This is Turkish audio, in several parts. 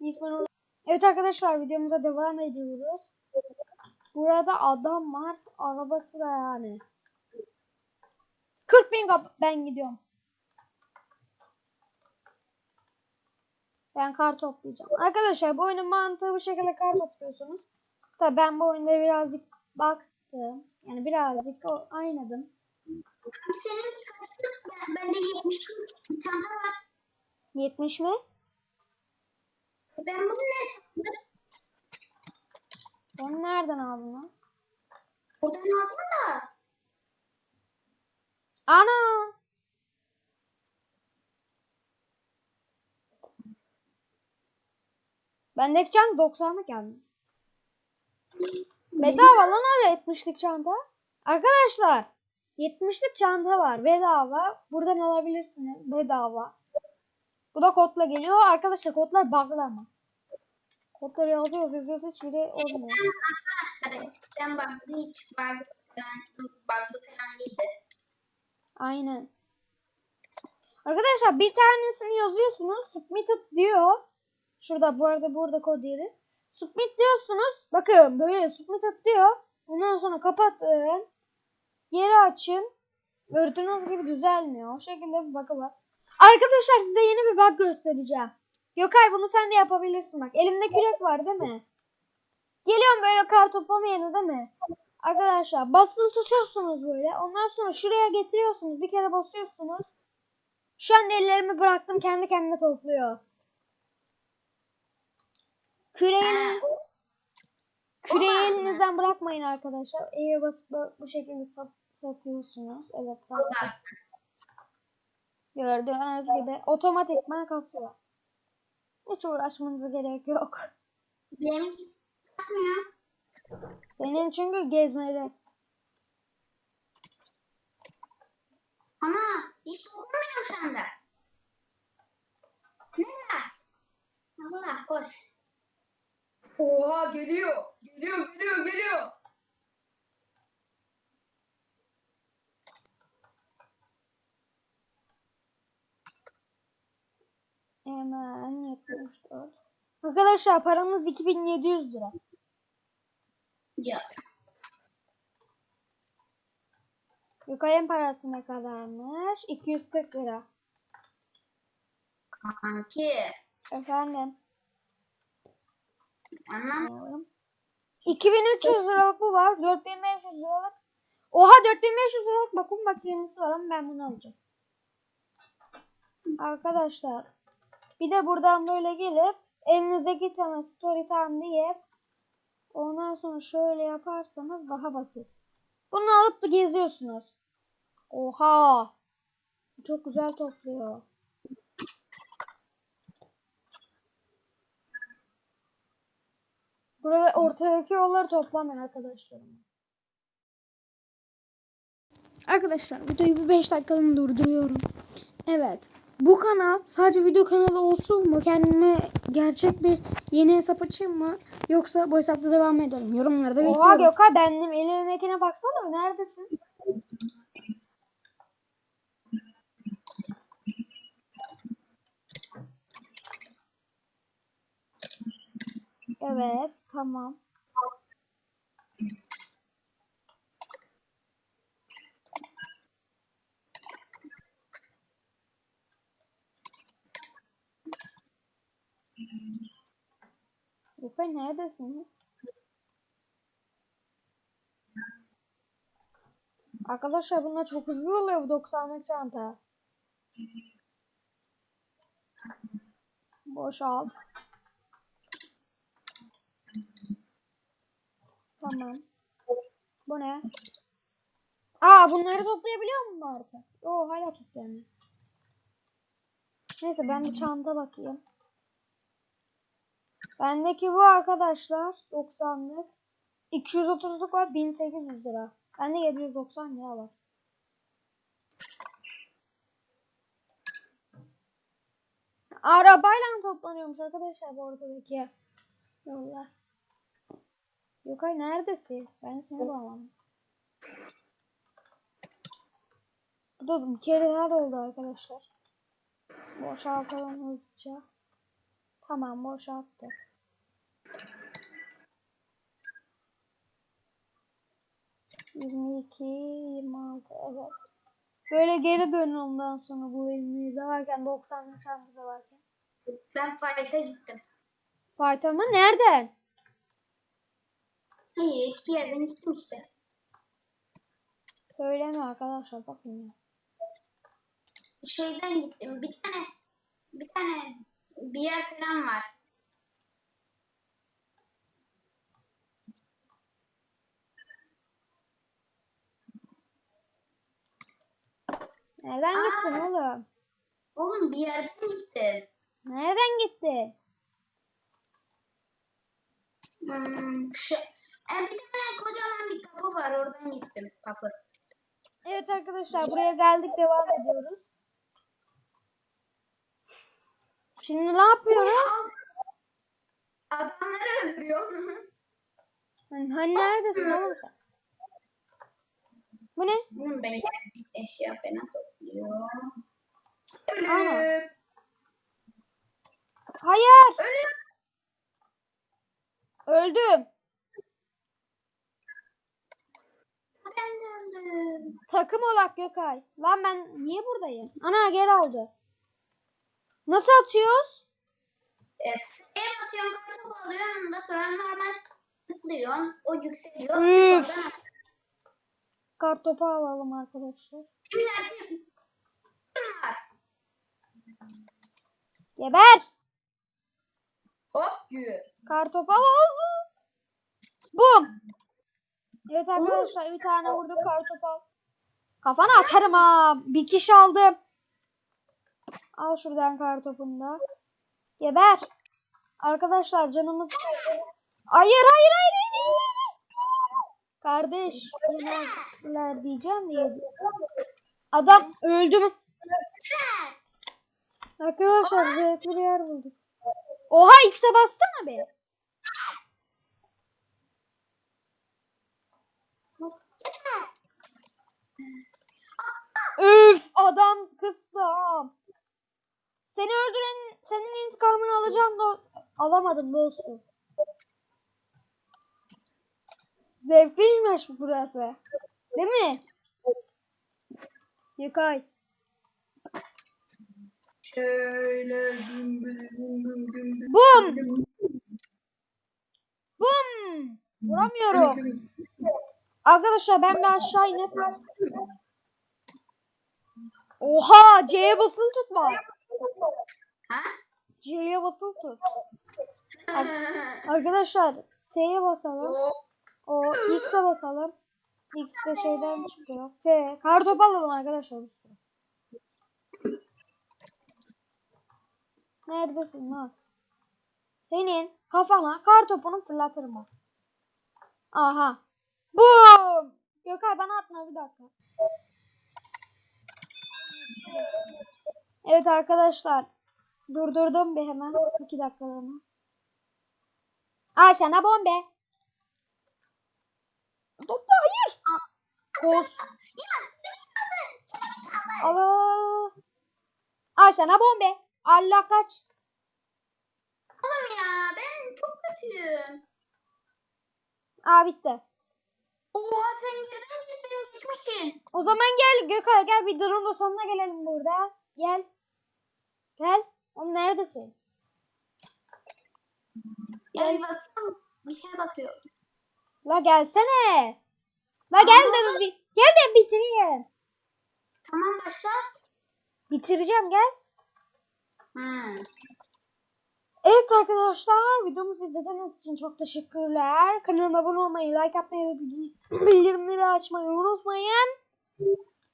İsmini Evet arkadaşlar videomuza devam ediyoruz. Burada adam var. Arabası da yani. 40 bin ben gidiyorum. Ben kar toplayacağım. Arkadaşlar bu oyunun mantığı bu şekilde kar topluyorsunuz. Tabi ben bu oyunda birazcık baktım. Yani birazcık oynadım. Senin kaçın ben, bende 70 bir tane var. 70 mi? Ben bunu ne? Onu nereden aldın lan? Oradan aldım da. Ana! Bendeki çanta 90'lık yalnız. Bedava lan öyle 70'lik çanta. Arkadaşlar 70'lik çanta var bedava. Buradan alabilirsiniz bedava. Bu da kodla geliyor. Arkadaşlar kodlar bug'lı ama. Kodları yazıyoruz yazıyoruz hiçbiri olmuyor. Arkadaşlar eskiden baktı hiç bug'lı falan, bug'lı falan değildi. Aynen. Arkadaşlar bir tanesini yazıyorsunuz. Submitted diyor. Şurada bu arada burada kod yeri. Submit diyorsunuz. Bakın böyle submitted diyor. Ondan sonra kapatın. Geri açın. Gördüğünüz gibi düzelmiyor. O şekilde bir bug'ı var. Arkadaşlar size yeni bir bug göstereceğim. Gökay bunu sen de yapabilirsin bak. Elimde kürek var değil mi? Geliyorum böyle kar toplama yerine değil mi? Arkadaşlar basılı tutuyorsunuz böyle. Ondan sonra şuraya getiriyorsunuz. Bir kere basıyorsunuz. Şu an ellerimi bıraktım. Kendi kendine topluyor. Küreğin, küreği elinizden bırakmayın arkadaşlar. E'ye basıp bu- şekilde sat, satıyorsunuz. Evet sat. Gördüğünüz gibi otomatikman kasıyor. Hiç uğraşmanıza gerek yok. Benim kasmıyor. Senin çünkü gezmede. Ama hiç okumuyor sende. Ne var? Allah boş. Oha geliyor. Geliyor geliyor geliyor. Hemen 74. Arkadaşlar paramız 2700 lira. Ya. Gökay'ın parası ne kadarmış? 240 lira. Kanki. Efendim. Anlam. 2300 liralık bu var. 4500 liralık. Oha 4500 liralık bakım makinesi var ama ben bunu alacağım. Arkadaşlar. Bir de buradan böyle gelip elinizdeki tane story time diye ondan sonra şöyle yaparsanız daha basit. Bunu alıp geziyorsunuz. Oha. Çok güzel topluyor. Burada ortadaki yolları toplamayın arkadaşlarım. Arkadaşlar videoyu bir 5 dakikalığına durduruyorum. Evet. Bu kanal sadece video kanalı olsun mu? Kendime gerçek bir yeni hesap açayım mı? Yoksa bu hesapta devam edelim. Yorumlarda bekliyorum. Oha Gökay benim elindekine baksana. Neredesin? Evet. Tamam. Gökay neredesin? Arkadaşlar bunlar çok hızlı oluyor bu 90'lık çanta. Boşalt. Tamam. Bu ne? Aa bunları toplayabiliyor muyum artık? Oo hala toplayamıyorum. Neyse ben bir çanta bakayım. Bendeki bu arkadaşlar 90'lık 230'luk var 1800 lira. Bende 790 lira var. Arabayla mı toplanıyormuş arkadaşlar bu ortadaki yollar. Yokay neredesin? Ben seni bulamam. Dur bir kere daha doldu arkadaşlar. Boşaltalım hızlıca. Tamam boşalttık. 22, 26 evet. Böyle geri dönün ondan sonra bu elini izlerken 90 yaşamda varken. Ben fight'a gittim. Fight'a mı? Nereden? İyi bir yerden gittim işte. Söyleme arkadaşlar bakın ya. Şeyden gittim. Bir tane bir tane bir yer falan var. Nereden Aa. gittin oğlum? Oğlum bir yerden gittim. Nereden gitti? Hmm, şu, e, bir tane kocaman bir kapı var. Oradan gittim kapı. Evet arkadaşlar buraya geldik devam ediyoruz. Şimdi ne yapıyoruz? Adamları öldürüyor. Hani, hani neredesin oğlum sen? Bu ne? Bunun beni eşya Aa. Hayır. Ölüm. Öldüm. Ben de öldüm. Takım olak Gökay. Lan ben niye buradayım? Ana geri aldı. Nasıl atıyoruz? E, F'ye basıyorsun, kartopu alıyorsun. Ondan sonra normal tıklıyorsun. O yükseliyor. Üf. Kartopu alalım arkadaşlar. kimler Geber. Hop yürü. Kartopu alalım. Bum. Evet arkadaşlar bir tane vurduk kartopu al. Kafana atarım ha. Bir kişi aldım. Al şuradan kartopunu da. Geber. Arkadaşlar canımız... Hayır hayır hayır hayır. hayır. Kardeş yemezler diyeceğim diye. Adam öldü mü? Arkadaşlar zevkli bir yer bulduk. Oha X'e bastın mı be? Üf adam kıstım. Seni öldüren senin intikamını alacağım da alamadım dostum. Zevkliymiş burası. Değil mi? Yıkay. Şöyle düm düm düm düm düm düm. Bum! Bum! Vuramıyorum. Arkadaşlar ben bir aşağı inip Oha C'ye basılı tutma. Ha? C'ye basılı tut. Arkadaşlar T'ye basalım. O X'e basalım. X de şeyden çıkıyor. F. Kartopu alalım arkadaşlar. Neredesin lan? Senin kafana kartopunu fırlatırım bak. Aha. Bum! Gökay bana atma bir dakika. Evet arkadaşlar. Durdurdum bir hemen. iki dakikalığına. Al sana bombe. Topla hayır. Kos. Allah. Al sana bombe. Allah kaç. Oğlum ya ben çok kötüyüm. Aa bitti. Oha sen girden gidip beni geçmişsin. O zaman gel Gökay gel bir durun da sonuna gelelim burada. Gel. Gel. Oğlum neredesin? Yani bakıyorum bir şey bakıyor. La gelsene. La gel de bir, gel de bitireyim. Tamam başlat. Bitireceğim gel. Hmm. Evet arkadaşlar videomuzu izlediğiniz için çok teşekkürler. Kanalıma abone olmayı, like atmayı ve bildi- bildirimleri açmayı unutmayın.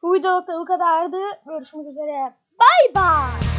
Bu videoluk da bu kadardı. Görüşmek üzere. Bay bay.